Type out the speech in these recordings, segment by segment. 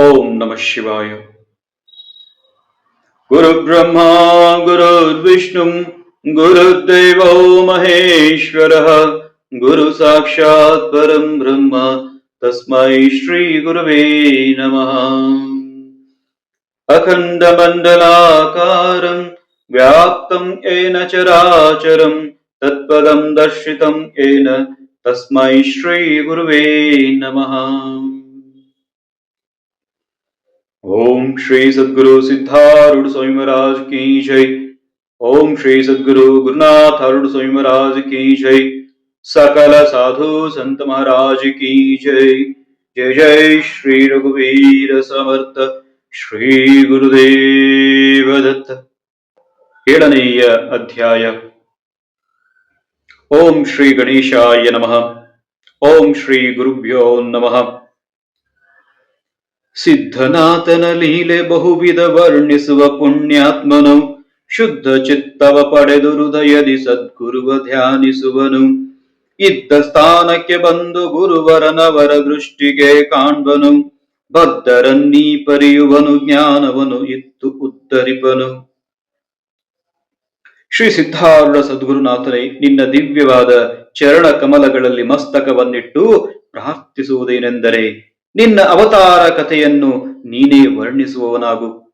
ओम नमः शिवाय। गुरु ब्रह्मा गुरुर्विष्णु गुरुदेव महेश्वर गुरु साक्षात परम ब्रह्म, तस्मै श्री गुरुवे नमः। अखंड मंडलाकारं व्याप्तं येन चराचरं, तत्पदं दर्शितं येन, तस्मै श्री गुरुवे नमः। ओम श्री सद्गुरु सिद्धारूढ़ स्वामी महाराज की जय ओम श्री सद्गुरु गुरुनाथ आरूढ़ स्वामी महाराज की जय सकल साधु संत महाराज की जय जय जय श्री रघुवीर समर्थ ಶ್ರೀ ಗುರುದೇವ ದತ್ತ ಏಳನೆಯ ಅಧ್ಯಾಯ ಓಂ ಶ್ರೀ ಗಣೇಶಾಯ ನಮಃ ಓಂ ಶ್ರೀ ಗುರುಭ್ಯೋ ನಮಃ ಸಿದ್ಧನಾಥನ ಲೀಲೆ ಬಹುವಿಧ ವರ್ಣಿಸುವ ಪುಣ್ಯಾತ್ಮನು. ಶುದ್ಧ ಚಿತ್ತವ ಪಡೆದು ಹೃದಯದಿ ಸದ್ಗುರುವ ಧ್ಯಾನಿಸುವನು. ಇದ್ದ ಸ್ಥಾನಕ್ಕೆ ಬಂದು ಗುರುವರನವರ ದೃಷ್ಟಿಗೆ ಕಾಣ್ಬನು. ಬದ್ಧರನ್ನೀ ಪರಿಯುವನು, ಜ್ಞಾನವನು ಇತ್ತು ಉತ್ತರಿಪನು. ಶ್ರೀ ಸಿದ್ಧಾರೂಢ ಸದ್ಗುರುನಾಥನೇ ನಿನ್ನ ದಿವ್ಯವಾದ ಚರಣ ಕಮಲಗಳಲ್ಲಿ ಮಸ್ತಕವನ್ನಿಟ್ಟು ಪ್ರಾರ್ಥಿಸುವುದೇನೆಂದರೆ ನಿನ್ನ ಅವತಾರ ಕಥೆಯನ್ನು ನೀನೇ ವರ್ಣಿಸುವವನಾಗು.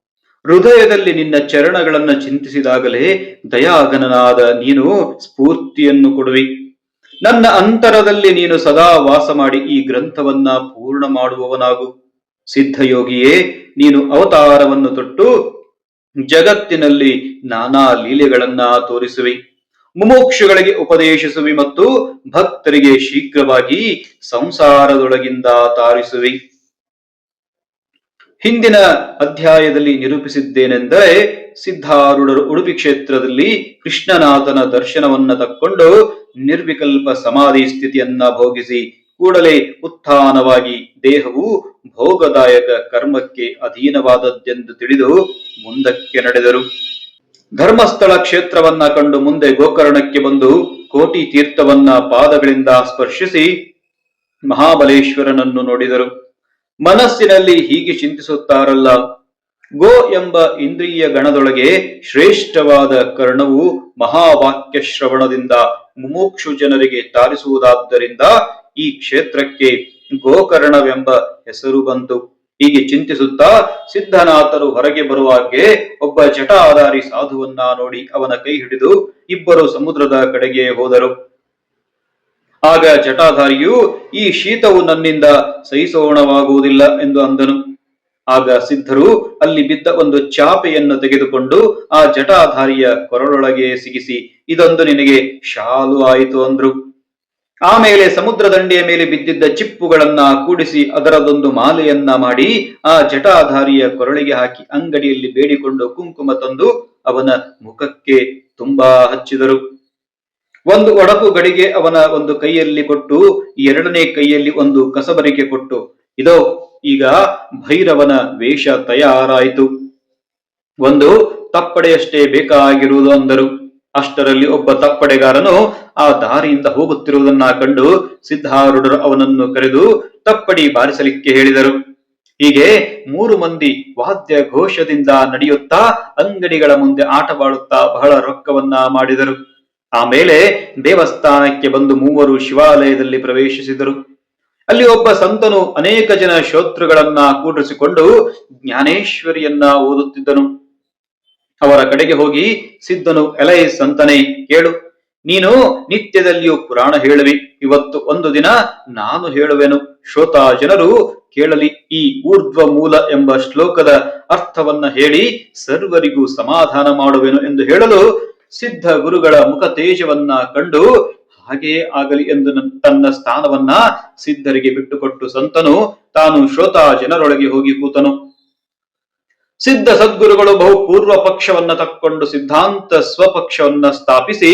ಹೃದಯದಲ್ಲಿ ನಿನ್ನ ಚರಣಗಳನ್ನು ಚಿಂತಿಸಿದಾಗಲೇ ದಯಾಗನನಾದ ನೀನು ಸ್ಫೂರ್ತಿಯನ್ನು ಕೊಡುವಿ. ನನ್ನ ಅಂತರದಲ್ಲಿ ನೀನು ಸದಾ ವಾಸ ಮಾಡಿ ಈ ಗ್ರಂಥವನ್ನ ಪೂರ್ಣ ಮಾಡುವವನಾಗು. ಸಿದ್ಧಯೋಗಿಯೇ, ನೀನು ಅವತಾರವನ್ನು ತೊಟ್ಟು ಜಗತ್ತಿನಲ್ಲಿ ನಾನಾ ಲೀಲೆಗಳನ್ನ ತೋರಿಸುವಿ. ಮುಮೋಕ್ಷಗಳಿಗೆ ಉಪದೇಶಿಸುವಿ ಮತ್ತು ಭಕ್ತರಿಗೆ ಶೀಘ್ರವಾಗಿ ಸಂಸಾರದೊಳಗಿಂದ ತಾರಿಸುವಿ. ಹಿಂದಿನ ಅಧ್ಯಾಯದಲ್ಲಿ ನಿರೂಪಿಸಿದ್ದೇನೆಂದರೆ ಸಿದ್ಧಾರೂಢರು ಉಡುಪಿ ಕ್ಷೇತ್ರದಲ್ಲಿ ಕೃಷ್ಣನಾಥನ ದರ್ಶನವನ್ನ ತಕ್ಕೊಂಡು ನಿರ್ವಿಕಲ್ಪ ಸಮಾಧಿ ಸ್ಥಿತಿಯನ್ನ ಭೋಗಿಸಿ ಕೂಡಲೇ ಉತ್ಥಾನವಾಗಿ ದೇಹವು ಭೋಗದಾಯಕ ಕರ್ಮಕ್ಕೆ ಅಧೀನವಾದದ್ದೆಂದು ತಿಳಿದು ಮುಂದಕ್ಕೆ ನಡೆದರು. ಧರ್ಮಸ್ಥಳ ಕ್ಷೇತ್ರವನ್ನ ಕಂಡು ಮುಂದೆ ಗೋಕರ್ಣಕ್ಕೆ ಬಂದು ಕೋಟಿ ತೀರ್ಥವನ್ನ ಪಾದಗಳಿಂದ ಸ್ಪರ್ಶಿಸಿ ಮಹಾಬಲೇಶ್ವರನನ್ನು ನೋಡಿದರು. ಮನಸ್ಸಿನಲ್ಲಿ ಹೀಗೆ ಚಿಂತಿಸುತ್ತಾರಲ್ಲ, ಗೋ ಎಂಬ ಇಂದ್ರಿಯ ಗಣದೊಳಗೆ ಶ್ರೇಷ್ಠವಾದ ಕರ್ಣವು ಮಹಾವಾಕ್ಯ ಶ್ರವಣದಿಂದ ಮುಮುಕ್ಷು ಜನರಿಗೆ ತಾರಿಸುವುದಾದ್ದರಿಂದ ಈ ಕ್ಷೇತ್ರಕ್ಕೆ ಗೋಕರ್ಣವೆಂಬ ಹೆಸರು ಬಂತು. ಹೀಗೆ ಚಿಂತಿಸುತ್ತಾ ಸಿದ್ಧನಾಥರು ಹೊರಗೆ ಬರುವಾಗೆ ಒಬ್ಬ ಜಟಾಧಾರಿ ಸಾಧುವನ್ನ ನೋಡಿ ಅವನ ಕೈ ಹಿಡಿದು ಇಬ್ಬರು ಸಮುದ್ರದ ಕಡೆಗೆ ಹೋದರು. ಆಗ ಜಟಾಧಾರಿಯು, ಈ ಶೀತವು ನನ್ನಿಂದ ಸಹಿಸೋಣವಾಗುವುದಿಲ್ಲ ಎಂದು ಅಂದನು. ಆಗ ಸಿದ್ಧರು ಅಲ್ಲಿ ಬಿದ್ದ ಒಂದು ಚಾಪೆಯನ್ನು ತೆಗೆದುಕೊಂಡು ಆ ಜಟಾಧಾರಿಯ ಕೊರಳೊಳಗೆ ಸಿಗಿಸಿ, ಇದೊಂದು ನಿನಗೆ ಶಾಲು ಆಯಿತು ಅಂದ್ರು. ಆಮೇಲೆ ಸಮುದ್ರ ದಂಡೆಯ ಮೇಲೆ ಬಿದ್ದಿದ್ದ ಚಿಪ್ಪುಗಳನ್ನ ಕೂಡಿಸಿ ಅದರದೊಂದು ಮಾಲೆಯನ್ನ ಮಾಡಿ ಆ ಜಟಾಧಾರಿಯ ಕೊರಳಿಗೆ ಹಾಕಿ ಅಂಗಡಿಯಲ್ಲಿ ಬೇಡಿಕೊಂಡು ಕುಂಕುಮ ತಂದು ಅವನ ಮುಖಕ್ಕೆ ತುಂಬಾ ಹಚ್ಚಿದರು. ಒಂದು ಒಡಪು ಗಡಿಗೆ ಅವನ ಒಂದು ಕೈಯಲ್ಲಿ ಕೊಟ್ಟು, ಎರಡನೇ ಕೈಯಲ್ಲಿ ಒಂದು ಕಸಬರಿಕೆ ಕೊಟ್ಟು, ಇದೋ, ಈಗ ಭೈರವನ ವೇಷ ತಯಾರಾಯಿತು. ಒಂದು ತಪ್ಪಡೆಯಷ್ಟೇ ಬೇಕಾಗಿರುವುದು ಅಂದರು. ಅಷ್ಟರಲ್ಲಿ ಒಬ್ಬ ತಪ್ಪಡೆಗಾರನು ಆ ದಾರಿಯಿಂದ ಹೋಗುತ್ತಿರುವುದನ್ನ ಕಂಡು ಸಿದ್ಧಾರೂಢರು ಅವನನ್ನು ಕರೆದು ತಪ್ಪಡಿ ಬಾರಿಸಲಿಕ್ಕೆ ಹೇಳಿದರು. ಹೀಗೆ ಮೂರು ಮಂದಿ ವಾದ್ಯ ಘೋಷದಿಂದ ನಡೆಯುತ್ತಾ ಅಂಗಡಿಗಳ ಮುಂದೆ ಆಟವಾಡುತ್ತಾ ಬಹಳ ರೊಕ್ಕವನ್ನ ಮಾಡಿದರು. ಆಮೇಲೆ ದೇವಸ್ಥಾನಕ್ಕೆ ಬಂದು ಮೂವರು ಶಿವಾಲಯದಲ್ಲಿ ಪ್ರವೇಶಿಸಿದರು. ಅಲ್ಲಿ ಒಬ್ಬ ಸಂತನು ಅನೇಕ ಜನ ಶ್ರೋತೃಗಳನ್ನ ಕೂಡಿಸಿಕೊಂಡು ಜ್ಞಾನೇಶ್ವರಿಯನ್ನ ಓದುತ್ತಿದ್ದನು. ಅವರ ಕಡೆಗೆ ಹೋಗಿ ಸಿದ್ಧನು, ಎಲೈ ಸಂತನೇ, ಕೇಳು. ನೀನು ನಿತ್ಯದಲ್ಲಿಯೂ ಪುರಾಣ ಹೇಳುವಿ. ಇವತ್ತು ಒಂದು ದಿನ ನಾನು ಹೇಳುವೆನು. ಶ್ರೋತಾ ಜನರು ಕೇಳಲಿ. ಈ ಊರ್ಧ್ವ ಮೂಲ ಎಂಬ ಶ್ಲೋಕದ ಅರ್ಥವನ್ನ ಹೇಳಿ ಸರ್ವರಿಗೂ ಸಮಾಧಾನ ಮಾಡುವೆನು ಎಂದು ಹೇಳಲು ಸಿದ್ಧ ಗುರುಗಳ ಮುಖ ತೇಜವನ್ನ ಕಂಡು ಹಾಗೆಯೇ ಆಗಲಿ ಎಂದು ತನ್ನ ಸ್ಥಾನವನ್ನ ಸಿದ್ಧರಿಗೆ ಬಿಟ್ಟುಕೊಟ್ಟು ಸಂತನು, ತಾನು ಶ್ರೋತಾ ಜನರೊಳಗೆ ಹೋಗಿ ಕೂತನು. ಸಿದ್ಧ ಸದ್ಗುರುಗಳು ಬಹು ಪೂರ್ವ ಪಕ್ಷವನ್ನ ತಕ್ಕೊಂಡು ಸಿದ್ಧಾಂತ ಸ್ವಪಕ್ಷವನ್ನ ಸ್ಥಾಪಿಸಿ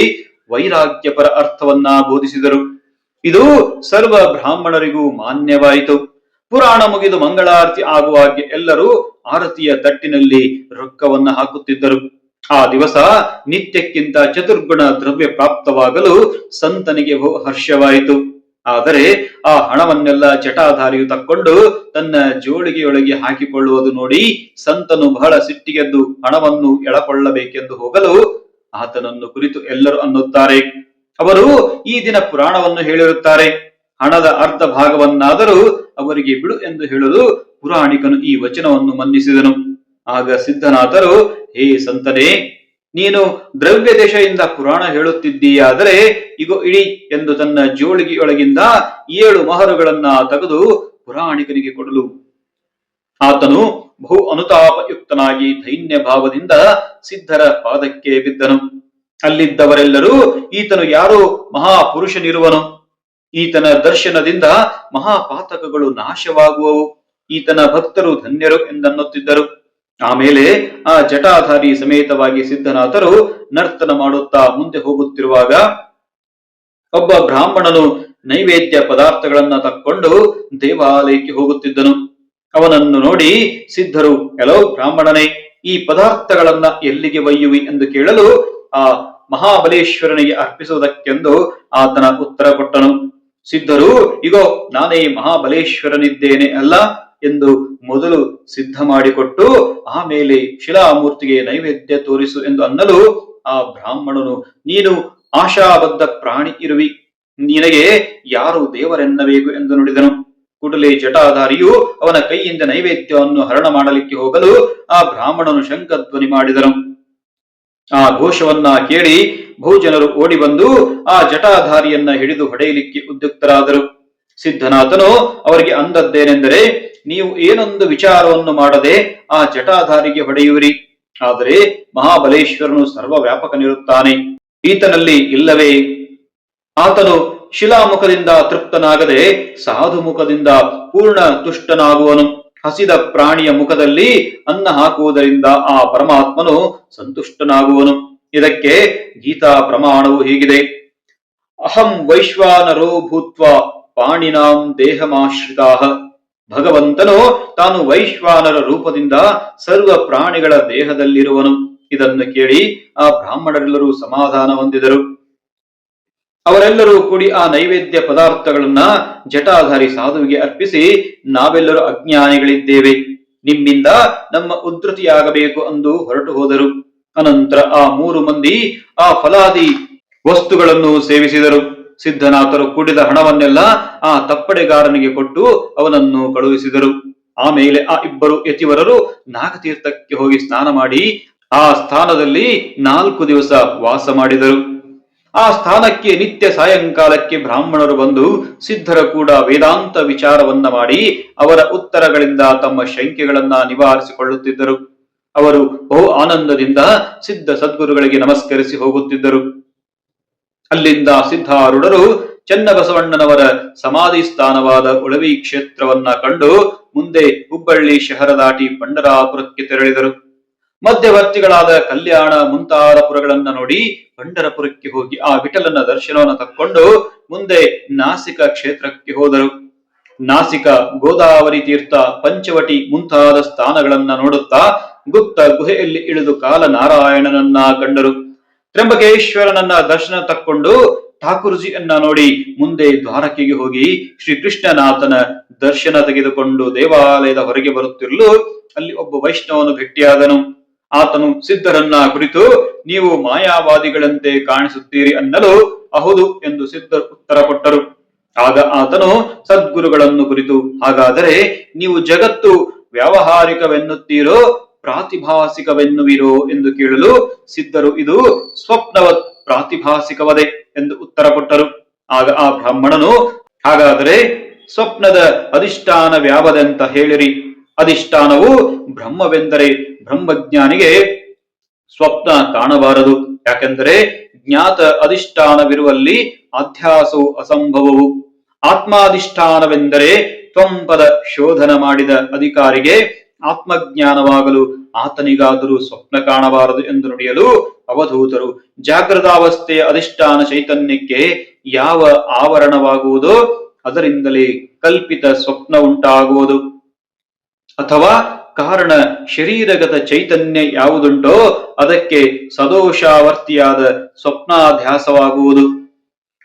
ವೈರಾಗ್ಯಪರ ಅರ್ಥವನ್ನ ಬೋಧಿಸಿದರು. ಇದು ಸರ್ವ ಬ್ರಾಹ್ಮಣರಿಗೂ ಮಾನ್ಯವಾಯಿತು. ಪುರಾಣ ಮುಗಿದು ಮಂಗಳಾರತಿ ಆಗುವಾಗ ಎಲ್ಲರೂ ಆರತಿಯ ತಟ್ಟಿನಲ್ಲಿ ರೊಕ್ಕವನ್ನ ಹಾಕುತ್ತಿದ್ದರು. ಆ ದಿವಸ ನಿತ್ಯಕ್ಕಿಂತ ಚತುರ್ಗುಣ ದ್ರವ್ಯ ಪ್ರಾಪ್ತವಾಗಲು ಸಂತನಿಗೆ ಬಹು ಹರ್ಷವಾಯಿತು ಆದರೆ ಆ ಹಣವನ್ನೆಲ್ಲ ಚಟಾಧಾರಿಯು ತಕ್ಕೊಂಡು ತನ್ನ ಜೋಳಿಗೆಯೊಳಗೆ ಹಾಕಿಕೊಳ್ಳುವುದು ನೋಡಿ ಸಂತನು ಬಹಳ ಸಿಟ್ಟಿಗೆದ್ದು ಹಣವನ್ನು ಎಳಕೊಳ್ಳಬೇಕೆಂದು ಹೋಗಲು ಆತನನ್ನು ಕುರಿತು ಎಲ್ಲರೂ ಅನ್ನುತ್ತಾರೆ. ಅವರು ಈ ದಿನ ಪುರಾಣವನ್ನು ಹೇಳಿರುತ್ತಾರೆ. ಹಣದ ಅರ್ಧ ಭಾಗವನ್ನಾದರೂ ಅವರಿಗೆ ಬಿಡು ಎಂದು ಹೇಳಲು ಪುರಾಣಿಕನು ಈ ವಚನವನ್ನು ಮನ್ನಿಸಿದನು. ಆಗ ಸಿದ್ಧನಾದರೂ, ಹೇ ಸಂತನೇ ನೀನು ದ್ರವ್ಯ ದೇಶದಿಂದ ಪುರಾಣ ಹೇಳುತ್ತಿದ್ದೀಯಾದರೆ ಇಗೋ, ಇಡಿ ಎಂದು ತನ್ನ ಜೋಳಿಗೆಯೊಳಗಿಂದ ಏಳು ಮಹರುಗಳನ್ನ ತೆಗೆದು ಪುರಾಣಿಕನಿಗೆ ಕೊಡಲು. ಆತನು ಬಹು ಅನುತಾಪಯುಕ್ತನಾಗಿ ಧೈನ್ಯ ಭಾವದಿಂದ ಸಿದ್ಧರ ಪಾದಕ್ಕೆ ಬಿದ್ದನು. ಅಲ್ಲಿದ್ದವರೆಲ್ಲರೂ ಈತನು ಯಾರೋ? ಮಹಾಪುರುಷನಿರುವನು. ಈತನ ದರ್ಶನದಿಂದ ಮಹಾಪಾತಕಗಳು ನಾಶವಾಗುವವು. ಈತನ ಭಕ್ತರು ಧನ್ಯರು ಎಂದನ್ನುತ್ತಿದ್ದರು. ಆಮೇಲೆ ಆ ಜಟಾಧಾರಿ ಸಮೇತವಾಗಿ ಸಿದ್ಧನಾಥರು ನರ್ತನ ಮಾಡುತ್ತಾ ಮುಂದೆ ಹೋಗುತ್ತಿರುವಾಗ ಒಬ್ಬ ಬ್ರಾಹ್ಮಣನು ನೈವೇದ್ಯ ಪದಾರ್ಥಗಳನ್ನ ತಕ್ಕೊಂಡು ದೇವಾಲಯಕ್ಕೆ ಹೋಗುತ್ತಿದ್ದನು. ಅವನನ್ನು ನೋಡಿ ಸಿದ್ಧರು ಎಲೋ ಬ್ರಾಹ್ಮಣನೇ, ಈ ಪದಾರ್ಥಗಳನ್ನ ಎಲ್ಲಿಗೆ ಒಯ್ಯುವಿ? ಎಂದು ಕೇಳಲು ಆ ಮಹಾಬಲೇಶ್ವರನಿಗೆ ಅರ್ಪಿಸುವುದಕ್ಕೆಂದು ಆತನ ಉತ್ತರ ಕೊಟ್ಟನು. ಸಿದ್ಧರು, ಇಗೋ, ನಾನೇ ಮಹಾಬಲೇಶ್ವರನಿದ್ದೇನೆ ಅಲ್ಲ ಎಂದು ಮೊದಲು ಸಿದ್ಧ ಮಾಡಿಕೊಟ್ಟು, ಆಮೇಲೆ ಶಿಲಾಮೂರ್ತಿಗೆ ನೈವೇದ್ಯ ತೋರಿಸು ಎಂದು ಅನ್ನಲು ಆ ಬ್ರಾಹ್ಮಣನು, ನೀನು ಆಶಾಬದ್ಧ ಪ್ರಾಣಿ ಇರುವಿ. ನಿನಗೆ ಯಾರು ದೇವರೆನ್ನಬೇಕು ಎಂದು ನುಡಿದನು. ಕೂಡಲೇ ಜಟಾಧಾರಿಯು ಅವನ ಕೈಯಿಂದ ನೈವೇದ್ಯವನ್ನು ಹರಣ ಮಾಡಲಿಕ್ಕೆ ಹೋಗಲು ಆ ಬ್ರಾಹ್ಮಣನು ಶಂಖಧ್ವನಿ ಮಾಡಿದನು. ಆ ಘೋಷವನ್ನ ಕೇಳಿ ಬಹುಜನರು ಓಡಿ ಬಂದು ಆ ಜಟಾಧಾರಿಯನ್ನ ಹಿಡಿದು ಹೊಡೆಯಲಿಕ್ಕೆ ಉದ್ಯುಕ್ತರಾದರು. ಸಿದ್ಧನಾಥನು ಅವರಿಗೆ ಅಂದದ್ದೇನೆಂದರೆ, ನೀವು ಏನೊಂದು ವಿಚಾರವನ್ನು ಮಾಡದೆ ಆ ಜಟಾಧಾರಿಗೆ ಹೊಡೆಯುವಿರಿ. ಆದರೆ ಮಹಾಬಲೇಶ್ವರನು ಸರ್ವ ವ್ಯಾಪಕನಿರುತ್ತಾನೆ ಈತನಲ್ಲಿ ಇಲ್ಲವೇ? ಆತನು ಶಿಲಾಮುಖದಿಂದ ತೃಪ್ತನಾಗದೆ ಸಾಧು ಮುಖದಿಂದ ಪೂರ್ಣ ತುಷ್ಟನಾಗುವನು. ಹಸಿದ ಪ್ರಾಣಿಯ ಮುಖದಲ್ಲಿ ಅನ್ನ ಹಾಕುವುದರಿಂದ ಆ ಪರಮಾತ್ಮನು ಸಂತುಷ್ಟನಾಗುವನು. ಇದಕ್ಕೆ ಗೀತಾ ಪ್ರಮಾಣವು ಹೀಗಿದೆ. ಅಹಂ ವೈಶ್ವಾನರೋ ಭೂತ್ವ ಪಾಣಿನಾಂ ದೇಹಮಾಶ್ರಿತಾ. ಭಗವಂತನು ತಾನು ವೈಶ್ವಾನರ ರೂಪದಿಂದ ಸರ್ವ ಪ್ರಾಣಿಗಳ ದೇಹದಲ್ಲಿರುವನು. ಇದನ್ನು ಕೇಳಿ ಆ ಬ್ರಾಹ್ಮಣರೆಲ್ಲರೂ ಸಮಾಧಾನ ಹೊಂದಿದರು. ಅವರೆಲ್ಲರೂ ಕೂಡಿ ಆ ನೈವೇದ್ಯ ಪದಾರ್ಥಗಳನ್ನ ಜಟಾಧಾರಿ ಸಾಧುವಿಗೆ ಅರ್ಪಿಸಿ ನಾವೆಲ್ಲರೂ ಅಜ್ಞಾನಿಗಳಿದ್ದೇವೆ. ನಿಮ್ಮಿಂದ ನಮ್ಮ ಉದ್ಧತಿಯಾಗಬೇಕು ಎಂದು ಹೊರಟು ಹೋದರು. ಅನಂತರ ಆ ಮೂರು ಮಂದಿ ಆ ಫಲಾದಿ ವಸ್ತುಗಳನ್ನು ಸೇವಿಸಿದರು. ಸಿದ್ಧನಾಥರು ಕೂಡಿದ ಹಣವನ್ನೆಲ್ಲ ಆ ತಪ್ಪಡೆಗಾರನಿಗೆ ಕೊಟ್ಟು ಅವನನ್ನು ಕಳುಹಿಸಿದರು. ಆಮೇಲೆ ಆ ಇಬ್ಬರು ಯತಿವರರು ನಾಗತೀರ್ಥಕ್ಕೆ ಹೋಗಿ ಸ್ನಾನ ಮಾಡಿ ಆ ಸ್ಥಾನದಲ್ಲಿ ನಾಲ್ಕು ದಿವಸ ವಾಸ ಮಾಡಿದರು. ಆ ಸ್ಥಾನಕ್ಕೆ ನಿತ್ಯ ಸಾಯಂಕಾಲಕ್ಕೆ ಬ್ರಾಹ್ಮಣರು ಬಂದು ಸಿದ್ಧರ ಕೂಡ ವೇದಾಂತ ವಿಚಾರವನ್ನ ಮಾಡಿ ಅವರ ಉತ್ತರಗಳಿಂದ ತಮ್ಮ ಶಂಕೆಗಳನ್ನ ನಿವಾರಿಸಿಕೊಳ್ಳುತ್ತಿದ್ದರು. ಅವರು ಬಹು ಆನಂದದಿಂದ ಸಿದ್ಧ ಸದ್ಗುರುಗಳಿಗೆ ನಮಸ್ಕರಿಸಿ ಹೋಗುತ್ತಿದ್ದರು. ಅಲ್ಲಿಂದ ಸಿದ್ಧಾರೂಢರು ಚನ್ನಬಸವಣ್ಣನವರ ಸಮಾಧಿ ಸ್ಥಾನವಾದ ಉಳವಿ ಕ್ಷೇತ್ರವನ್ನ ಕಂಡು ಮುಂದೆ ಹುಬ್ಬಳ್ಳಿ ಶಹರ ದಾಟಿ ಪಂಡರಾಪುರಕ್ಕೆ ತೆರಳಿದರು. ಮಧ್ಯವರ್ತಿಗಳಾದ ಕಲ್ಯಾಣ ಮುಂತಾದ ಪುರಗಳನ್ನ ನೋಡಿ ಪಂಡರಪುರಕ್ಕೆ ಹೋಗಿ ಆ ವಿಠಲನ ದರ್ಶನವನ್ನು ತಕ್ಕೊಂಡು ಮುಂದೆ ನಾಸಿಕ ಕ್ಷೇತ್ರಕ್ಕೆ ಹೋದರು. ನಾಸಿಕ ಗೋದಾವರಿ ತೀರ್ಥ ಪಂಚವಟಿ ಮುಂತಾದ ಸ್ಥಾನಗಳನ್ನ ನೋಡುತ್ತಾ ಗುಪ್ತ ಗುಹೆಯಲ್ಲಿ ಇಳಿದು ಕಾಲ ನಾರಾಯಣನನ್ನ ಕಂಡರು. ತ್ರಂಬಕೇಶ್ವರನನ್ನ ದರ್ಶನ ತಕ್ಕೊಂಡು ಠಾಕೂರ್ಜಿಯನ್ನ ನೋಡಿ ಮುಂದೆ ದ್ವಾರಕೆಗೆ ಹೋಗಿ ಶ್ರೀ ಕೃಷ್ಣನಾಥನ ದರ್ಶನ ತೆಗೆದುಕೊಂಡು ದೇವಾಲಯದ ಹೊರಗೆ ಬರುತ್ತಿರಲು ಅಲ್ಲಿ ಒಬ್ಬ ವೈಷ್ಣವನು ಭೇಟಿಯಾದನು ಆತನು ಸಿದ್ಧರನ್ನ ಕುರಿತು, ನೀವು ಮಾಯಾವಾದಿಗಳಂತೆ ಕಾಣಿಸುತ್ತೀರಿ ಅನ್ನಲು ಅಹುದು ಎಂದು ಸಿದ್ಧರು ಉತ್ತರ ಕೊಟ್ಟರು. ಆಗ ಆತನು, ಸದ್ಗುರುಗಳನ್ನು ಕುರಿತು, ಹಾಗಾದರೆ ನೀವು ಜಗತ್ತು ವ್ಯಾವಹಾರಿಕವೆನ್ನುತ್ತೀರೋ ಪ್ರಾತಿಭಾಸಿಕವೆನ್ನುವಿರೋ ಎಂದು ಕೇಳಲು ಸಿದ್ಧರು ಇದು ಸ್ವಪ್ನವತ್ ಪ್ರಾತಿಭಾಸಿಕವದೆ ಎಂದು ಉತ್ತರ ಕೊಟ್ಟರು. ಆಗ ಆ ಬ್ರಾಹ್ಮಣನು, ಹಾಗಾದರೆ ಸ್ವಪ್ನದ ಅಧಿಷ್ಠಾನ ವ್ಯಾವದೆಂತ ಹೇಳಿರಿ. ಅಧಿಷ್ಠಾನವು ಬ್ರಹ್ಮವೆಂದರೆ ಬ್ರಹ್ಮಜ್ಞಾನಿಗೆ ಸ್ವಪ್ನ ಕಾಣಬಾರದು. ಯಾಕೆಂದರೆ ಜ್ಞಾತ ಅಧಿಷ್ಠಾನವಿರುವಲ್ಲಿ ಅಧ್ಯಾಸವು ಅಸಂಭವವು. ಆತ್ಮಾಧಿಷ್ಠಾನವೆಂದರೆ ತ್ವಂಪದ ಶೋಧನ ಮಾಡಿದ ಅಧಿಕಾರಿಗೆ ಆತ್ಮಜ್ಞಾನವಾಗಲು ಆತನಿಗಾದರೂ ಸ್ವಪ್ನ ಕಾಣಬಾರದು ಎಂದು ನುಡಿಯಲು ಅವಧೂತರು. ಜಾಗೃತಾವಸ್ಥೆಯ ಅಧಿಷ್ಠಾನ ಚೈತನ್ಯಕ್ಕೆ ಯಾವ ಆವರಣವಾಗುವುದೋ ಅದರಿಂದಲೇ ಕಲ್ಪಿತ ಸ್ವಪ್ನ ಉಂಟಾಗುವುದು. ಅಥವಾ ಕಾರಣ ಶರೀರಗತ ಚೈತನ್ಯ ಯಾವುದುಂಟೋ ಅದಕ್ಕೆ ಸದೋಷಾವರ್ತಿಯಾದ ಸ್ವಪ್ನಾಧ್ಯಾಸವಾಗುವುದು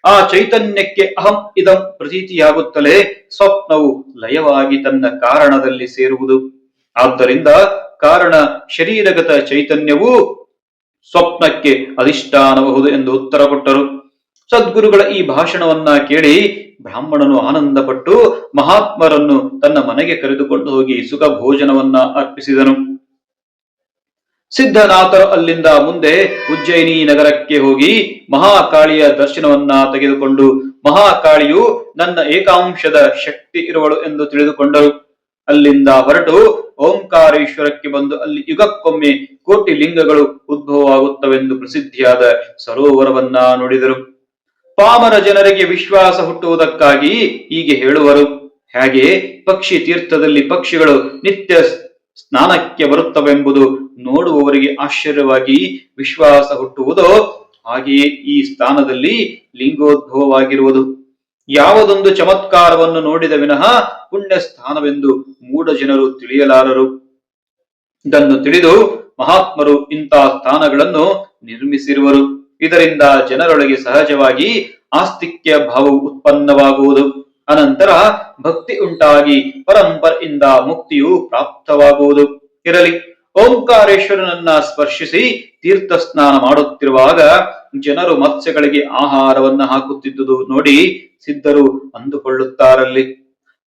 ಆ ಚೈತನ್ಯಕ್ಕೆ ಅಹಂ ಇದಂ ಪ್ರತೀತಿಯಾಗುತ್ತಲೇ ಸ್ವಪ್ನವು ಲಯವಾಗಿ ತನ್ನ ಕಾರಣದಲ್ಲಿ ಸೇರುವುದು. ಆದ್ದರಿಂದ ಕಾರಣ ಶರೀರಗತ ಚೈತನ್ಯವು ಸ್ವಪ್ನಕ್ಕೆ ಅಧಿಷ್ಠಾನಬಹುದು ಎಂದು ಉತ್ತರ ಕೊಟ್ಟರು. ಸದ್ಗುರುಗಳ ಈ ಭಾಷಣವನ್ನ ಕೇಳಿ ಬ್ರಾಹ್ಮಣನು ಆನಂದಪಟ್ಟು ಮಹಾತ್ಮರನ್ನು ತನ್ನ ಮನೆಗೆ ಕರೆದುಕೊಂಡು ಹೋಗಿ ಸುಖ ಭೋಜನವನ್ನ ಅರ್ಪಿಸಿದನು. ಸಿದ್ಧನಾಥರು ಅಲ್ಲಿಂದ ಮುಂದೆ ಉಜ್ಜಯಿನಿ ನಗರಕ್ಕೆ ಹೋಗಿ ಮಹಾಕಾಳಿಯ ದರ್ಶನವನ್ನ ತೆಗೆದುಕೊಂಡು ಮಹಾಕಾಳಿಯು ನನ್ನ ಏಕಾಂಶದ ಶಕ್ತಿ ಇರುವಳು ಎಂದು ತಿಳಿದುಕೊಂಡರು. ಅಲ್ಲಿಂದ ಹೊರಟು ಓಂಕಾರೇಶ್ವರಕ್ಕೆ ಬಂದು ಅಲ್ಲಿ ಯುಗಕ್ಕೊಮ್ಮೆ ಕೋಟಿ ಲಿಂಗಗಳು ಉದ್ಭವವಾಗುತ್ತವೆಂದು ಪ್ರಸಿದ್ಧಿಯಾದ ಸರೋವರವನ್ನ ನೋಡಿದರು. ಪಾಮರ ಜನರಿಗೆ ವಿಶ್ವಾಸ ಹುಟ್ಟುವುದಕ್ಕಾಗಿ ಹೀಗೆ ಹೇಳುವರು. ಹಾಗೆ? ಪಕ್ಷಿ ತೀರ್ಥದಲ್ಲಿ ಪಕ್ಷಿಗಳು ನಿತ್ಯ ಸ್ನಾನಕ್ಕೆ ಬರುತ್ತವೆಂಬುದು ನೋಡುವವರಿಗೆ ಆಶ್ಚರ್ಯವಾಗಿ ವಿಶ್ವಾಸ ಹುಟ್ಟುವುದು? ಹಾಗೆಯೇ ಈ ಸ್ಥಾನದಲ್ಲಿ ಲಿಂಗೋದ್ಭವವಾಗಿರುವುದು. ಯಾವುದೊಂದು ಚಮತ್ಕಾರವನ್ನು ನೋಡಿದ ವಿನಃ ಪುಣ್ಯ ಸ್ಥಾನವೆಂದು ಮೂಢ ಜನರು ತಿಳಿಯಲಾರರು. ಇದನ್ನು ತಿಳಿದು ಮಹಾತ್ಮರು ಇಂತಹ ಸ್ಥಾನಗಳನ್ನು ನಿರ್ಮಿಸಿರುವರು. ಇದರಿಂದ ಜನರೊಳಗೆ ಸಹಜವಾಗಿ ಆಸ್ತಿಕ್ಯ ಭಾವವು ಉತ್ಪನ್ನವಾಗುವುದು. ಅನಂತರ ಭಕ್ತಿ ಉಂಟಾಗಿ ಪರಂಪರೆಯಿಂದ ಮುಕ್ತಿಯು ಪ್ರಾಪ್ತವಾಗುವುದು. ಇರಲಿ, ಓಂಕಾರೇಶ್ವರನನ್ನ ಸ್ಪರ್ಶಿಸಿ ತೀರ್ಥ ಸ್ನಾನ ಮಾಡುತ್ತಿರುವಾಗ ಜನರು ಮತ್ಸ್ಯಗಳಿಗೆ ಆಹಾರವನ್ನ ಹಾಕುತ್ತಿದ್ದುದು ನೋಡಿ ಸಿದ್ಧರು ಅಂದುಕೊಳ್ಳುತ್ತಾರಲ್ಲಿ.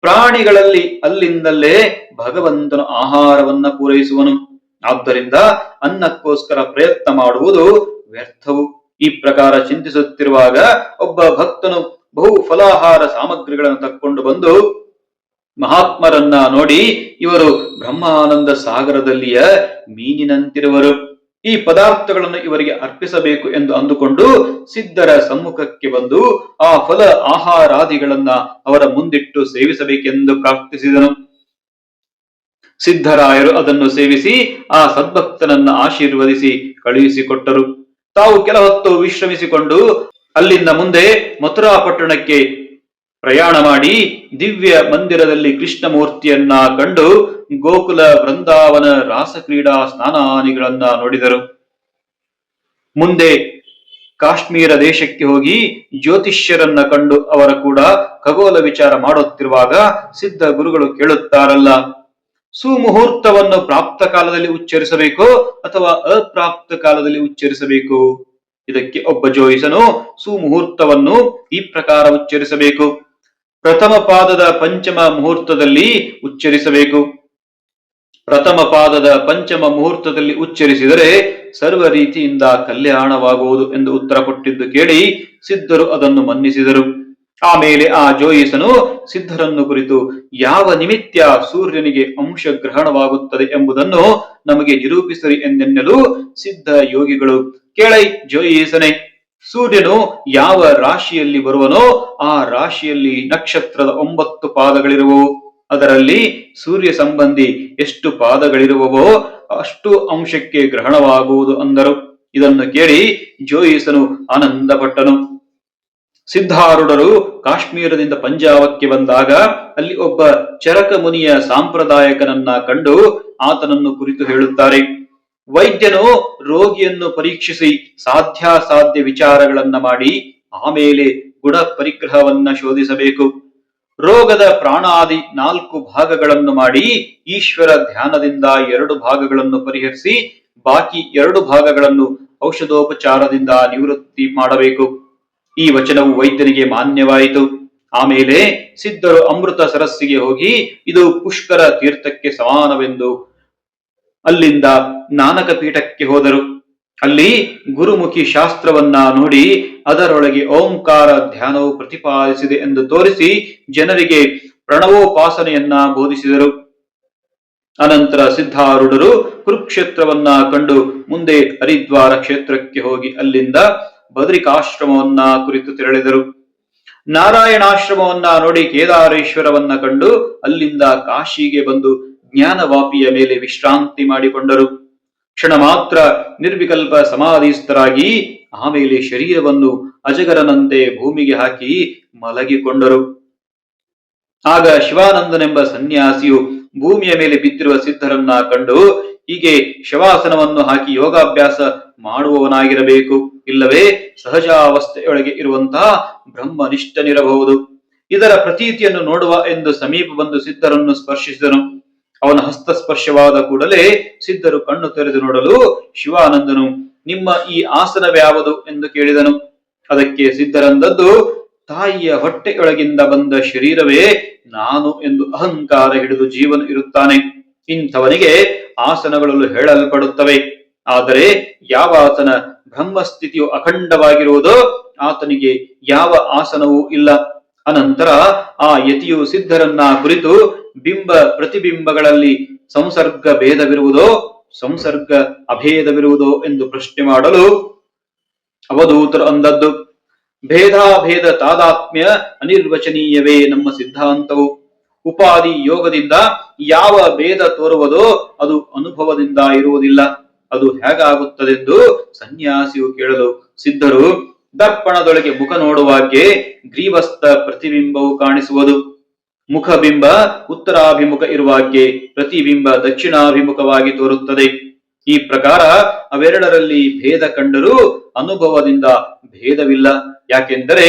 ಪ್ರಾಣಿಗಳಲ್ಲಿ ಅಲ್ಲಿಂದಲೇ ಭಗವಂತನು ಆಹಾರವನ್ನ ಪೂರೈಸುವನು. ಆದ್ದರಿಂದ ಅನ್ನಕ್ಕೋಸ್ಕರ ಪ್ರಯತ್ನ ಮಾಡುವುದು ವ್ಯರ್ಥವು. ಈ ಪ್ರಕಾರ ಚಿಂತಿಸುತ್ತಿರುವಾಗ ಒಬ್ಬ ಭಕ್ತನು ಬಹು ಫಲಾಹಾರ ಸಾಮಗ್ರಿಗಳನ್ನು ತಕ್ಕೊಂಡು ಬಂದು ಮಹಾತ್ಮರನ್ನ ನೋಡಿ ಇವರು ಬ್ರಹ್ಮಾನಂದ ಸಾಗರದಲ್ಲಿಯ ಮೀನಿನಂತಿರುವರು. ಈ ಪದಾರ್ಥಗಳನ್ನು ಇವರಿಗೆ ಅರ್ಪಿಸಬೇಕು ಎಂದು ಅಂದುಕೊಂಡು ಸಿದ್ಧರ ಸಮ್ಮುಖಕ್ಕೆ ಬಂದು ಆ ಫಲ ಆಹಾರಾದಿಗಳನ್ನ ಅವರ ಮುಂದಿಟ್ಟು ಸೇವಿಸಬೇಕೆಂದು ಪ್ರಾರ್ಥಿಸಿದನು. ಸಿದ್ಧರಾಯರು ಅದನ್ನು ಸೇವಿಸಿ ಆ ಸದ್ಭಕ್ತನನ್ನ ಆಶೀರ್ವದಿಸಿ ಕಳುಹಿಸಿಕೊಟ್ಟರು. ತಾವು ಕೆಲ ಹೊತ್ತು ವಿಶ್ರಮಿಸಿಕೊಂಡು ಅಲ್ಲಿಂದ ಮುಂದೆ ಮಥುರಾ ಪಟ್ಟಣಕ್ಕೆ ಪ್ರಯಾಣ ಮಾಡಿ ದಿವ್ಯ ಮಂದಿರದಲ್ಲಿ ಕೃಷ್ಣ ಮೂರ್ತಿಯನ್ನ ಕಂಡು ಗೋಕುಲ ವೃಂದಾವನ ರಾಸಕ್ರೀಡಾ ಸ್ನಾನಾನಿಗಳನ್ನ ನೋಡಿದರು. ಮುಂದೆ ಕಾಶ್ಮೀರ ದೇಶಕ್ಕೆ ಹೋಗಿ ಜ್ಯೋತಿಷ್ಯರನ್ನ ಕಂಡು ಅವರ ಕೂಡ ಖಗೋಲ ವಿಚಾರ ಮಾಡುತ್ತಿರುವಾಗ ಸಿದ್ಧ ಗುರುಗಳು ಕೇಳುತ್ತಾರಲ್ಲ, ಸುಮುಹೂರ್ತವನ್ನು ಪ್ರಾಪ್ತ ಕಾಲದಲ್ಲಿ ಉಚ್ಚರಿಸಬೇಕೋ ಅಥವಾ ಅಪ್ರಾಪ್ತ ಕಾಲದಲ್ಲಿ ಉಚ್ಚರಿಸಬೇಕು? ಇದಕ್ಕೆ ಒಬ್ಬ ಜೋಯಿಸನು ಸುಮುಹೂರ್ತವನ್ನು ಈ ಪ್ರಕಾರ ಉಚ್ಚರಿಸಬೇಕು. ಪ್ರಥಮ ಪಾದದ ಪಂಚಮ ಮುಹೂರ್ತದಲ್ಲಿ ಉಚ್ಚರಿಸಬೇಕು. ಪ್ರಥಮ ಪಾದದ ಪಂಚಮ ಮುಹೂರ್ತದಲ್ಲಿ ಉಚ್ಚರಿಸಿದರೆ ಸರ್ವ ರೀತಿಯಿಂದ ಕಲ್ಯಾಣವಾಗುವುದು ಎಂದು ಉತ್ತರ ಕೊಟ್ಟಿದ್ದು ಕೇಳಿ ಸಿದ್ಧರು ಅದನ್ನು ಮನ್ನಿಸಿದರು. ಆಮೇಲೆ ಆ ಜೋಯಿಸನು ಸಿದ್ಧರನ್ನು ಕುರಿತು ಯಾವ ನಿಮಿತ್ಯ ಸೂರ್ಯನಿಗೆ ಅಂಶ ಗ್ರಹಣವಾಗುತ್ತದೆ ಎಂಬುದನ್ನು ನಮಗೆ ನಿರೂಪಿಸರಿ ಎಂದೆನ್ನಲು ಸಿದ್ಧ ಯೋಗಿಗಳು ಕೇಳೈ ಜೋಯಿಸನೆ. ಸೂರ್ಯನು ಯಾವ ರಾಶಿಯಲ್ಲಿ ಬರುವನೋ ಆ ರಾಶಿಯಲ್ಲಿ ನಕ್ಷತ್ರದ ಒಂಬತ್ತು ಪಾದಗಳಿರುವವು. ಅದರಲ್ಲಿ ಸೂರ್ಯ ಸಂಬಂಧಿ ಎಷ್ಟು ಪಾದಗಳಿರುವವೋ ಅಷ್ಟು ಅಂಶಕ್ಕೆ ಗ್ರಹಣವಾಗುವುದು ಅಂದರು. ಇದನ್ನು ಕೇಳಿ ಜೋಯಿಸನು ಆನಂದಪಟ್ಟನು. ಸಿದ್ಧಾರೂಢರು ಕಾಶ್ಮೀರದಿಂದ ಪಂಜಾಬಕ್ಕೆ ಬಂದಾಗ ಅಲ್ಲಿ ಒಬ್ಬ ಚರಕ ಮುನಿಯ ಸಾಂಪ್ರದಾಯಕನನ್ನ ಕಂಡು ಆತನನ್ನು ಕುರಿತು ಹೇಳುತ್ತಾರೆ. ವೈದ್ಯನು ರೋಗಿಯನ್ನು ಪರೀಕ್ಷಿಸಿ ಸಾಧ್ಯಾಸಾಧ್ಯ ವಿಚಾರಗಳನ್ನ ಮಾಡಿ ಆಮೇಲೆ ಗುಣ ಪರಿಗ್ರಹವನ್ನ ಶೋಧಿಸಬೇಕು. ರೋಗದ ಪ್ರಾಣಾದಿ ನಾಲ್ಕು ಭಾಗಗಳನ್ನು ಮಾಡಿ ಈಶ್ವರ ಧ್ಯಾನದಿಂದ ಎರಡು ಭಾಗಗಳನ್ನು ಪರಿಹರಿಸಿ ಬಾಕಿ ಎರಡು ಭಾಗಗಳನ್ನು ಔಷಧೋಪಚಾರದಿಂದ ನಿವೃತ್ತಿ ಮಾಡಬೇಕು. ಈ ವಚನವು ವೈದ್ಯನಿಗೆ ಮಾನ್ಯವಾಯಿತು. ಆಮೇಲೆ ಸಿದ್ಧರು ಅಮೃತ ಸರಸ್ಸಿಗೆ ಹೋಗಿ ಇದು ಪುಷ್ಕರ ತೀರ್ಥಕ್ಕೆ ಸಮಾನವೆಂದು ಅಲ್ಲಿಂದ ನಾನಕ ಪೀಠಕ್ಕೆ ಹೋದರು. ಅಲ್ಲಿ ಗುರುಮುಖಿ ಶಾಸ್ತ್ರವನ್ನ ನೋಡಿ ಅದರೊಳಗೆ ಓಂಕಾರ ಧ್ಯಾನವು ಪ್ರತಿಪಾದಿಸಿದೆ ಎಂದು ತೋರಿಸಿ ಜನರಿಗೆ ಪ್ರಣವೋಪಾಸನೆಯನ್ನ ಬೋಧಿಸಿದರು. ಅನಂತರ ಸಿದ್ಧಾರೂಢರು ಕುರುಕ್ಷೇತ್ರವನ್ನ ಕಂಡು ಮುಂದೆ ಹರಿದ್ವಾರ ಕ್ಷೇತ್ರಕ್ಕೆ ಹೋಗಿ ಅಲ್ಲಿಂದ ಬದರಿಕಾಶ್ರಮವನ್ನ ಕುರಿತು ತೆರಳಿದರು. ನಾರಾಯಣಾಶ್ರಮವನ್ನ ನೋಡಿ ಕೇದಾರೇಶ್ವರವನ್ನ ಕಂಡು ಅಲ್ಲಿಂದ ಕಾಶಿಗೆ ಬಂದು ಜ್ಞಾನವಾಪಿಯ ಮೇಲೆ ವಿಶ್ರಾಂತಿ ಮಾಡಿಕೊಂಡರು. ಕ್ಷಣ ಮಾತ್ರ ನಿರ್ವಿಕಲ್ಪ ಸಮಾಧಿಸ್ಥರಾಗಿ ಆಮೇಲೆ ಶರೀರವನ್ನು ಅಜಗರನಂತೆ ಭೂಮಿಗೆ ಹಾಕಿ ಮಲಗಿಕೊಂಡರು. ಆಗ ಶಿವಾನಂದನೆಂಬ ಸನ್ಯಾಸಿಯು ಭೂಮಿಯ ಮೇಲೆ ಬಿದ್ದಿರುವ ಸಿದ್ಧರನ್ನ ಕಂಡು ಹೀಗೆ ಶವಾಸನವನ್ನು ಹಾಕಿ ಯೋಗಾಭ್ಯಾಸ ಮಾಡುವವನಾಗಿರಬೇಕು. ಇಲ್ಲವೇ ಸಹಜಾವಸ್ಥೆಯೊಳಗೆ ಇರುವಂತಹ ಬ್ರಹ್ಮನಿಷ್ಠನಿರಬಹುದು. ಇದರ ಪ್ರತೀತಿಯನ್ನು ನೋಡುವ ಎಂದು ಸಮೀಪ ಬಂದು ಸಿದ್ಧರನ್ನು ಸ್ಪರ್ಶಿಸಿದನು. ಅವನ ಹಸ್ತಸ್ಪರ್ಶವಾದ ಕೂಡಲೇ ಸಿದ್ಧರು ಕಣ್ಣು ತೆರೆದು ನೋಡಲು ಶಿವಾನಂದನು, ನಿಮ್ಮ ಈ ಆಸನವ್ಯಾವುದು? ಎಂದು ಕೇಳಿದನು. ಅದಕ್ಕೆ ಸಿದ್ಧರಂದದ್ದು, ತಾಯಿಯ ಹೊಟ್ಟೆಯೊಳಗಿಂದ ಬಂದ ಶರೀರವೇ ನಾನು ಎಂದು ಅಹಂಕಾರ ಹಿಡಿದು ಜೀವನ ಇರುತ್ತಾನೆ. ಇಂಥವನಿಗೆ ಆಸನಗಳಲ್ಲೂ ಹೇಳಲ್ಪಡುತ್ತವೆ. ಆದರೆ ಯಾವ ಆತನ ಬ್ರಹ್ಮಸ್ಥಿತಿಯು ಅಖಂಡವಾಗಿರುವುದೋ ಆತನಿಗೆ ಯಾವ ಆಸನವೂ ಇಲ್ಲ. ಅನಂತರ ಆ ಯತಿಯು ಸಿದ್ಧರನ್ನ ಕುರಿತು ಬಿಂಬ ಪ್ರತಿಬಿಂಬಗಳಲ್ಲಿ ಸಂಸರ್ಗ ಭೇದವಿರುವುದೋ, ಸಂಸರ್ಗ ಅಭೇದವಿರುವುದೋ ಎಂದು ಪ್ರಶ್ನೆ ಮಾಡಲು ಅವಧೂತರು ಅಂದದ್ದು, ಭೇದಾಭೇದ ತಾದಾತ್ಮ್ಯ ಅನಿರ್ವಚನೀಯವೇ ನಮ್ಮ ಸಿದ್ಧಾಂತವು. ಉಪಾಧಿ ಯೋಗದಿಂದ ಯಾವ ಭೇದ ತೋರುವುದೋ ಅದು ಅನುಭವದಿಂದ ಇರುವುದಿಲ್ಲ. ಅದು ಹೇಗಾಗುತ್ತದೆಂದು ಸನ್ಯಾಸಿಯು ಕೇಳಲು ಸಿದ್ಧರು, ದರ್ಪಣದೊಳಗೆ ಮುಖ ನೋಡುವಾಗೆ ಗ್ರೀವಸ್ಥ ಪ್ರತಿಬಿಂಬವು ಕಾಣಿಸುವುದು. ಮುಖಬಿಂಬ ಉತ್ತರಾಭಿಮುಖ ಇರುವಾಗೆ ಪ್ರತಿಬಿಂಬ ದಕ್ಷಿಣಾಭಿಮುಖವಾಗಿ ತೋರುತ್ತದೆ. ಈ ಪ್ರಕಾರ ಅವೆರಡರಲ್ಲಿ ಭೇದ ಕಂಡರೂ ಅನುಭವದಿಂದ ಭೇದವಿಲ್ಲ. ಯಾಕೆಂದರೆ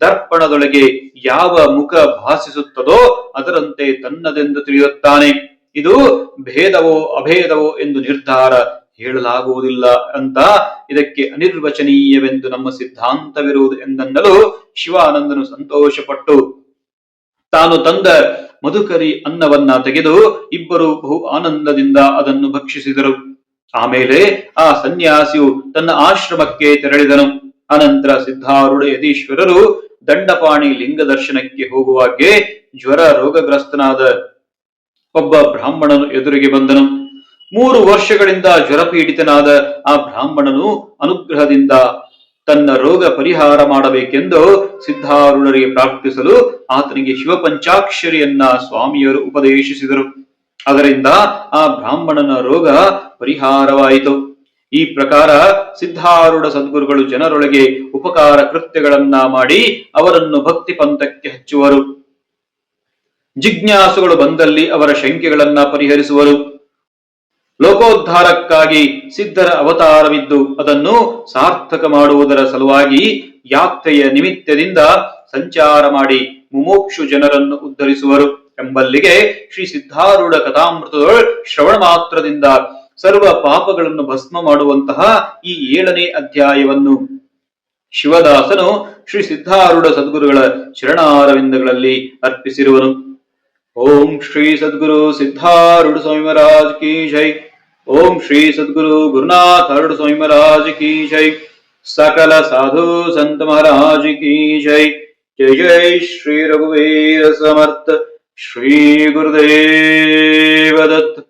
ದರ್ಪಣದೊಳಗೆ ಯಾವ ಮುಖ ಭಾಸಿಸುತ್ತದೋ ಅದರಂತೆ ತನ್ನದೆಂದು ತಿಳಿಯುತ್ತಾನೆ. ಇದು ಭೇದವೋ ಅಭೇದವೋ ಎಂದು ನಿರ್ಧಾರ ಹೇಳಲಾಗುವುದಿಲ್ಲ ಅಂತ ಇದಕ್ಕೆ ಅನಿರ್ವಚನೀಯವೆಂದು ನಮ್ಮ ಸಿದ್ಧಾಂತವಿರುವುದು ಎಂದನ್ನಲು ಶಿವಾನಂದನು ಸಂತೋಷಪಟ್ಟು ತಾನು ತಂದ ಮಧುಕರಿ ಅನ್ನವನ್ನ ತೆಗೆದು ಇಬ್ಬರು ಬಹು ಆನಂದದಿಂದ ಅದನ್ನು ಭಕ್ಷಿಸಿದರು. ಆಮೇಲೆ ಆ ಸನ್ಯಾಸಿಯು ತನ್ನ ಆಶ್ರಮಕ್ಕೆ ತೆರಳಿದನು. ಅನಂತರ ಸಿದ್ಧಾರೂಢ ಯತೀಶ್ವರರು ದಂಡಪಾಣಿ ಲಿಂಗ ದರ್ಶನಕ್ಕೆ ಹೋಗುವಾಗೆ ಜ್ವರ ರೋಗಗ್ರಸ್ತನಾದ ಒಬ್ಬ ಬ್ರಾಹ್ಮಣನು ಎದುರಿಗೆ ಬಂದನು. ಮೂರು ವರ್ಷಗಳಿಂದ ಜ್ವರಪೀಡಿತನಾದ ಆ ಬ್ರಾಹ್ಮಣನು ಅನುಗ್ರಹದಿಂದ ತನ್ನ ರೋಗ ಪರಿಹಾರ ಮಾಡಬೇಕೆಂದು ಸಿದ್ಧಾರೂಢರಿಗೆ ಪ್ರಾರ್ಥಿಸಲು ಆತನಿಗೆ ಶಿವಪಂಚಾಕ್ಷರಿಯನ್ನ ಸ್ವಾಮಿಯರು ಉಪದೇಶಿಸಿದರು. ಅದರಿಂದ ಆ ಬ್ರಾಹ್ಮಣನ ರೋಗ ಪರಿಹಾರವಾಯಿತು. ಈ ಪ್ರಕಾರ ಸಿದ್ಧಾರೂಢ ಸದ್ಗುರುಗಳು ಜನರೊಳಗೆ ಉಪಕಾರ ಕೃತ್ಯಗಳನ್ನ ಮಾಡಿ ಅವರನ್ನು ಭಕ್ತಿ ಪಂಥಕ್ಕೆ ಹಚ್ಚುವರು. ಜಿಜ್ಞಾಸುಗಳು ಬಂದಲ್ಲಿ ಅವರ ಶಂಕೆಗಳನ್ನ ಪರಿಹರಿಸುವರು. ಲೋಕೋದ್ಧಾರಕ್ಕಾಗಿ ಸಿದ್ಧರ ಅವತಾರವಿದ್ದು ಅದನ್ನು ಸಾರ್ಥಕ ಮಾಡುವುದರ ಸಲುವಾಗಿ ಯಾತ್ರೆಯ ನಿಮಿತ್ತದಿಂದ ಸಂಚಾರ ಮಾಡಿ ಮುಮೋಕ್ಷು ಜನರನ್ನು ಉದ್ಧರಿಸುವರು ಎಂಬಲ್ಲಿಗೆ ಶ್ರೀ ಸಿದ್ಧಾರೂಢ ಕಥಾಮೃತದೊಳ ಶ್ರವಣ ಮಾತ್ರದಿಂದ ಸರ್ವ ಪಾಪಗಳನ್ನು ಭಸ್ಮ ಮಾಡುವಂತಹ ಈ ಏಳನೇ ಅಧ್ಯಾಯವನ್ನು ಶಿವದಾಸನು ಶ್ರೀ ಸಿದ್ಧಾರೂಢ ಸದ್ಗುರುಗಳ ಶರಣಾರವಿಂದಗಳಲ್ಲಿ ಅರ್ಪಿಸಿರುವನು. ओम श्री सदगुरु सिद्धारूढ़ स्वामी महाराज की जय। ओम श्री सदगुरु गुरुनाथ अरुण स्वामी महाराज की जय। सकल साधु संत महाराज की जय। जय जय श्री रघुवीर समर्थ। श्री गुरुदेव दत्त।